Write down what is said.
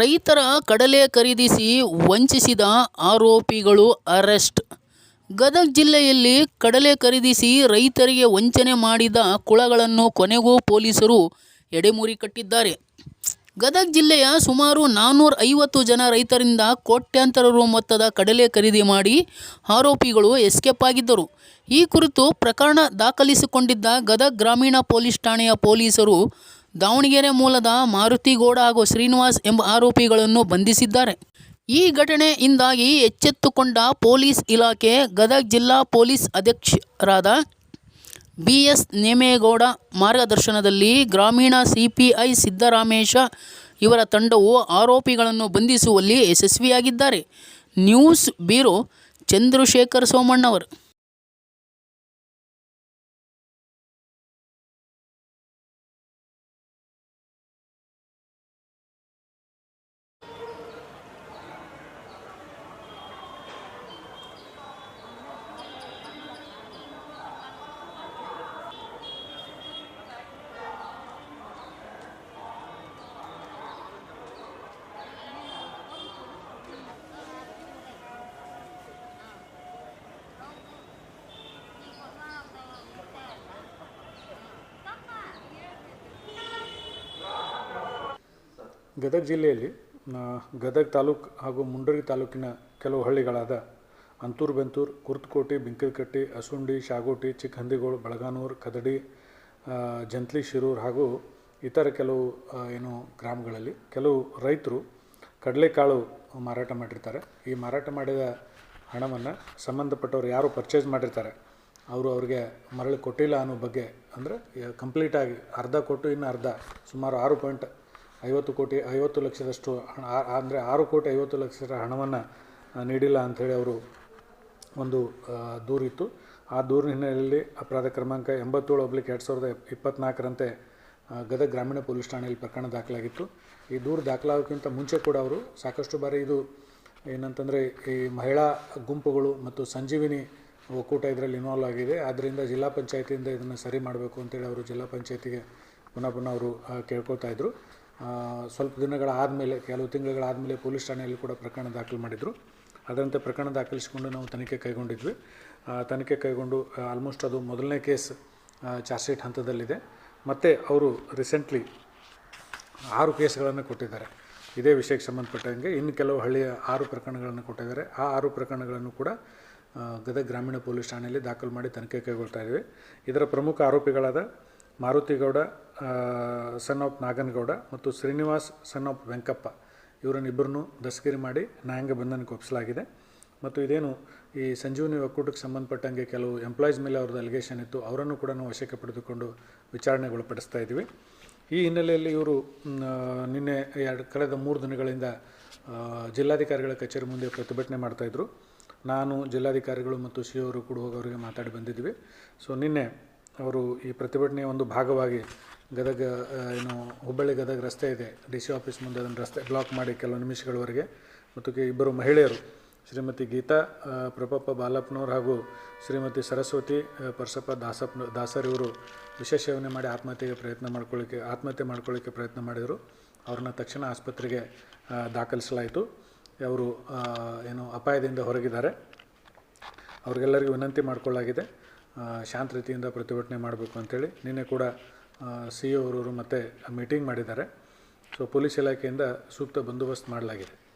ರೈತರ ಕಡಲೆ ಖರೀದಿಸಿ ವಂಚಿಸಿದ ಆರೋಪಿಗಳು ಅರೆಸ್ಟ್. ಗದಗ ಜಿಲ್ಲೆಯಲ್ಲಿ ಕಡಲೆ ಖರೀದಿಸಿ ರೈತರಿಗೆ ವಂಚನೆ ಮಾಡಿದ ಕುಳಗಳನ್ನು ಕೊನೆಗೂ ಪೊಲೀಸರು ಎಡೆಮೂರಿ ಕಟ್ಟಿದ್ದಾರೆ. ಗದಗ ಜಿಲ್ಲೆಯ ಸುಮಾರು ನಾನ್ನೂರ ಐವತ್ತು ಜನ ರೈತರಿಂದ ಕೋಟ್ಯಾಂತರ ರು ಮೊತ್ತದ ಕಡಲೆ ಖರೀದಿ ಮಾಡಿ ಆರೋಪಿಗಳು ಎಸ್ಕೇಪ್ ಆಗಿದ್ದರು. ಈ ಕುರಿತು ಪ್ರಕರಣ ದಾಖಲಿಸಿಕೊಂಡಿದ್ದ ಗದಗ ಗ್ರಾಮೀಣ ಪೊಲೀಸ್ ಠಾಣೆಯ ಪೊಲೀಸರು ದಾವಣಗೆರೆ ಮೂಲದ ಮಾರುತಿಗೌಡ ಹಾಗೂ ಶ್ರೀನಿವಾಸ್ ಎಂಬ ಆರೋಪಿಗಳನ್ನು ಬಂಧಿಸಿದ್ದಾರೆ. ಈ ಘಟನೆಯಿಂದಾಗಿ ಎಚ್ಚೆತ್ತುಕೊಂಡ ಪೊಲೀಸ್ ಇಲಾಖೆ ಗದಗ ಜಿಲ್ಲಾ ಪೊಲೀಸ್ ಅಧ್ಯಕ್ಷರಾದ ಬಿ ಎಸ್ ನೇಮೇಗೌಡ ಮಾರ್ಗದರ್ಶನದಲ್ಲಿ ಗ್ರಾಮೀಣ ಸಿಪಿಐ ಸಿದ್ದರಾಮೇಶ ಇವರ ತಂಡವು ಆರೋಪಿಗಳನ್ನು ಬಂಧಿಸುವಲ್ಲಿ ಯಶಸ್ವಿಯಾಗಿದ್ದಾರೆ. ನ್ಯೂಸ್ ಬ್ಯೂರೋ ಚಂದ್ರಶೇಖರ್ ಸೋಮಣ್ಣವರು. ಗದಗ ಜಿಲ್ಲೆಯಲ್ಲಿ ಗದಗ ತಾಲೂಕು ಹಾಗೂ ಮುಂಡರಗಿ ತಾಲೂಕಿನ ಕೆಲವು ಹಳ್ಳಿಗಳಾದ ಅಂತೂರು ಬೆಂತೂರು, ಕುರ್ತಕೋಟಿ, ಬಿಂಕಲ್ಕಟ್ಟಿ, ಅಸುಂಡಿ, ಶಾಗೋಟಿ, ಚಿಕ್ಕಹಂದಿಗೋಳು, ಬಳಗಾನೂರು, ಕದಡಿ ಜಂತ್ಲಿ, ಶಿರೂರು ಹಾಗೂ ಇತರ ಕೆಲವು ಏನು ಗ್ರಾಮಗಳಲ್ಲಿ ಕೆಲವು ರೈತರು ಕಡಲೆಕಾಳು ಮಾರಾಟ ಮಾಡಿರ್ತಾರೆ. ಈ ಮಾರಾಟ ಮಾಡಿದ ಹಣವನ್ನು ಸಂಬಂಧಪಟ್ಟವ್ರು ಯಾರು ಪರ್ಚೇಸ್ ಮಾಡಿರ್ತಾರೆ, ಅವರು ಅವ್ರಿಗೆ ಮರಳಿ ಕೊಟ್ಟಿಲ್ಲ ಅನ್ನೋ ಬಗ್ಗೆ ಅಂದರೆ ಕಂಪ್ಲೀಟಾಗಿ ಅರ್ಧ ಕೊಟ್ಟು ಇನ್ನು ಅರ್ಧ, ಸುಮಾರು ಆರು ಪಾಯಿಂಟ್ ಐವತ್ತು ಕೋಟಿ, ಐವತ್ತು ಲಕ್ಷದಷ್ಟು ಹಣ, ಅಂದರೆ ಆರು ಕೋಟಿ ಐವತ್ತು ಲಕ್ಷದ ಹಣವನ್ನು ನೀಡಿಲ್ಲ ಅಂಥೇಳಿ ಅವರು ಒಂದು ದೂರಿತ್ತು ಆ ದೂರಿನ ಹಿನ್ನೆಲೆಯಲ್ಲಿ ಅಪರಾಧ ಕ್ರಮಾಂಕ ಎಂಬತ್ತೇಳು ಒಬ್ಲಿಕ್ ಎರಡು ಸಾವಿರದ ಇಪ್ಪತ್ನಾಲ್ಕರಂತೆ ಗದಗ ಗ್ರಾಮೀಣ ಪೊಲೀಸ್ ಠಾಣೆಯಲ್ಲಿ ಪ್ರಕರಣ ದಾಖಲಾಗಿತ್ತು. ಈ ದೂರು ದಾಖಲಾಗೋಕ್ಕಿಂತ ಮುಂಚೆ ಕೂಡ ಅವರು ಸಾಕಷ್ಟು ಬಾರಿ ಇದು ಏನಂತಂದರೆ ಈ ಮಹಿಳಾ ಗುಂಪುಗಳು ಮತ್ತು ಸಂಜೀವಿನಿ ಒಕ್ಕೂಟ ಇದರಲ್ಲಿ ಇನ್ವಾಲ್ವ್ ಆಗಿದೆ. ಆದ್ದರಿಂದ ಜಿಲ್ಲಾ ಪಂಚಾಯತಿಯಿಂದ ಇದನ್ನು ಸರಿ ಮಾಡಬೇಕು ಅಂತೇಳಿ ಅವರು ಜಿಲ್ಲಾ ಪಂಚಾಯತಿಗೆ ಪುನಃ ಪುನಃ ಅವರು ಕೇಳ್ಕೊತಾ ಇದ್ದರು ಸ್ವಲ್ಪ ದಿನಗಳ ಆದಮೇಲೆ, ಕೆಲವು ತಿಂಗಳುಗಳಾದಮೇಲೆ ಪೊಲೀಸ್ ಠಾಣೆಯಲ್ಲಿ ಕೂಡ ಪ್ರಕರಣ ದಾಖಲು ಮಾಡಿದರು. ಅದರಂತೆ ಪ್ರಕರಣ ದಾಖಲಿಸಿಕೊಂಡು ನಾವು ತನಿಖೆ ಕೈಗೊಂಡಿದ್ವಿ. ತನಿಖೆ ಕೈಗೊಂಡು ಆಲ್ಮೋಸ್ಟ್ ಅದು ಮೊದಲನೇ ಕೇಸ್ ಚಾರ್ಜ್ ಶೀಟ್ ಹಂತದಲ್ಲಿದೆ. ಮತ್ತು ಅವರು ರೀಸೆಂಟ್ಲಿ ಆರು ಕೇಸ್ಗಳನ್ನು ಕೊಟ್ಟಿದ್ದಾರೆ. ಇದೇ ವಿಷಯಕ್ಕೆ ಸಂಬಂಧಪಟ್ಟಂಗೆ ಇನ್ನು ಕೆಲವು ಹಳ್ಳಿಯ ಆರು ಪ್ರಕರಣಗಳನ್ನು ಕೊಟ್ಟಿದ್ದಾರೆ. ಆ ಆರು ಪ್ರಕರಣಗಳನ್ನು ಕೂಡ ಗದಗ ಗ್ರಾಮೀಣ ಪೊಲೀಸ್ ಠಾಣೆಯಲ್ಲಿ ದಾಖಲು ಮಾಡಿ ತನಿಖೆ ಕೈಗೊಳ್ತಾ ಇದ್ದೀವಿ. ಇದರ ಪ್ರಮುಖ ಆರೋಪಿಗಳಾದ ಮಾರುತಿಗೌಡ ಸನ್ ಆಫ್ ನಾಗನಗೌಡ ಮತ್ತು ಶ್ರೀನಿವಾಸ್ ಸನ್ ಆಫ್ ವೆಂಕಪ್ಪ ಇವರನ್ನಿಬ್ಬರನ್ನು ದಸ್ಗಿರಿ ಮಾಡಿ ನ್ಯಾಯಾಂಗ ಬಂಧನಕ್ಕೆ ಒಪ್ಪಿಸಲಾಗಿದೆ. ಮತ್ತು ಇದೇನು, ಈ ಸಂಜೀವನಿ ಒಕ್ಕೂಟಕ್ಕೆ ಸಂಬಂಧಪಟ್ಟಂಗೆ ಕೆಲವು ಎಂಪ್ಲಾಯೀಸ್ ಮೇಲೆ ಅವ್ರದ್ದು ಅಲಿಗೇಷನ್ ಇತ್ತು, ಅವರನ್ನು ಕೂಡ ನಾವು ವಶಕ್ಕೆ ಪಡೆದುಕೊಂಡು ವಿಚಾರಣೆಗೊಳಪಡಿಸ್ತಾ ಇದ್ದೀವಿ. ಈ ಹಿನ್ನೆಲೆಯಲ್ಲಿ ಇವರು ನಿನ್ನೆ ಎರಡು, ಕಳೆದ ಮೂರು ದಿನಗಳಿಂದ ಜಿಲ್ಲಾಧಿಕಾರಿಗಳ ಕಚೇರಿ ಮುಂದೆ ಪ್ರತಿಭಟನೆ ಮಾಡ್ತಾಯಿದ್ರು ನಾನು ಜಿಲ್ಲಾಧಿಕಾರಿಗಳು ಮತ್ತು ಸಿ ಅವರು ಕೂಡ ಹೋಗಿ ಅವರಿಗೆ ಮಾತಾಡಿ ಬಂದಿದ್ದೀವಿ. ಸೊ ನಿನ್ನೆ ಅವರು ಈ ಪ್ರತಿಭಟನೆಯ ಒಂದು ಭಾಗವಾಗಿ ಗದಗ ಏನು ಹುಬ್ಬಳ್ಳಿ ಗದಗ ರಸ್ತೆ ಇದೆ. ಡಿ ಸಿ ಆಫೀಸ್ ಮುಂದೆ ಅದನ್ನು ರಸ್ತೆ ಬ್ಲಾಕ್ ಮಾಡಿ ಕೆಲವು ನಿಮಿಷಗಳವರೆಗೆ. ಮತ್ತು ಇಬ್ಬರು ಮಹಿಳೆಯರು, ಶ್ರೀಮತಿ ಗೀತಾ ಪ್ರಪಪ್ಪ ಬಾಲಪ್ಪನವ್ರು ಹಾಗೂ ಶ್ರೀಮತಿ ಸರಸ್ವತಿ ಪರಸಪ್ಪ ದಾಸಪ್ಪ, ದಾಸರ್ ಇವರು ವಿಶೇಷ ಸೇವನೆ ಮಾಡಿ ಆತ್ಮಹತ್ಯೆಗೆ ಪ್ರಯತ್ನ ಮಾಡ್ಕೊಳ್ಳಿಕ್ಕೆ, ಆತ್ಮಹತ್ಯೆ ಮಾಡ್ಕೊಳ್ಳಿಕ್ಕೆ ಪ್ರಯತ್ನ ಮಾಡಿದರು. ಅವ್ರನ್ನ ತಕ್ಷಣ ಆಸ್ಪತ್ರೆಗೆ ದಾಖಲಿಸಲಾಯಿತು. ಅವರು ಏನು ಅಪಾಯದಿಂದ ಹೊರಗಿದ್ದಾರೆ. ಅವ್ರಿಗೆಲ್ಲರಿಗೂ ವಿನಂತಿ ಮಾಡಿಕೊಳ್ಳಾಗಿದೆ ಶಾಂತ ರೀತಿಯಿಂದ ಪ್ರತಿಭಟನೆ ಮಾಡಬೇಕು ಅಂಥೇಳಿ ನಿನ್ನೆ ಕೂಡ ಸಿ ಇ ಅವರವರು ಮತ್ತು ಮೀಟಿಂಗ್ ಮಾಡಿದ್ದಾರೆ. ಸೊ, ಪೊಲೀಸ್ ಇಲಾಖೆಯಿಂದ ಸೂಕ್ತ ಬಂದೋಬಸ್ತ್ ಮಾಡಲಾಗಿದೆ.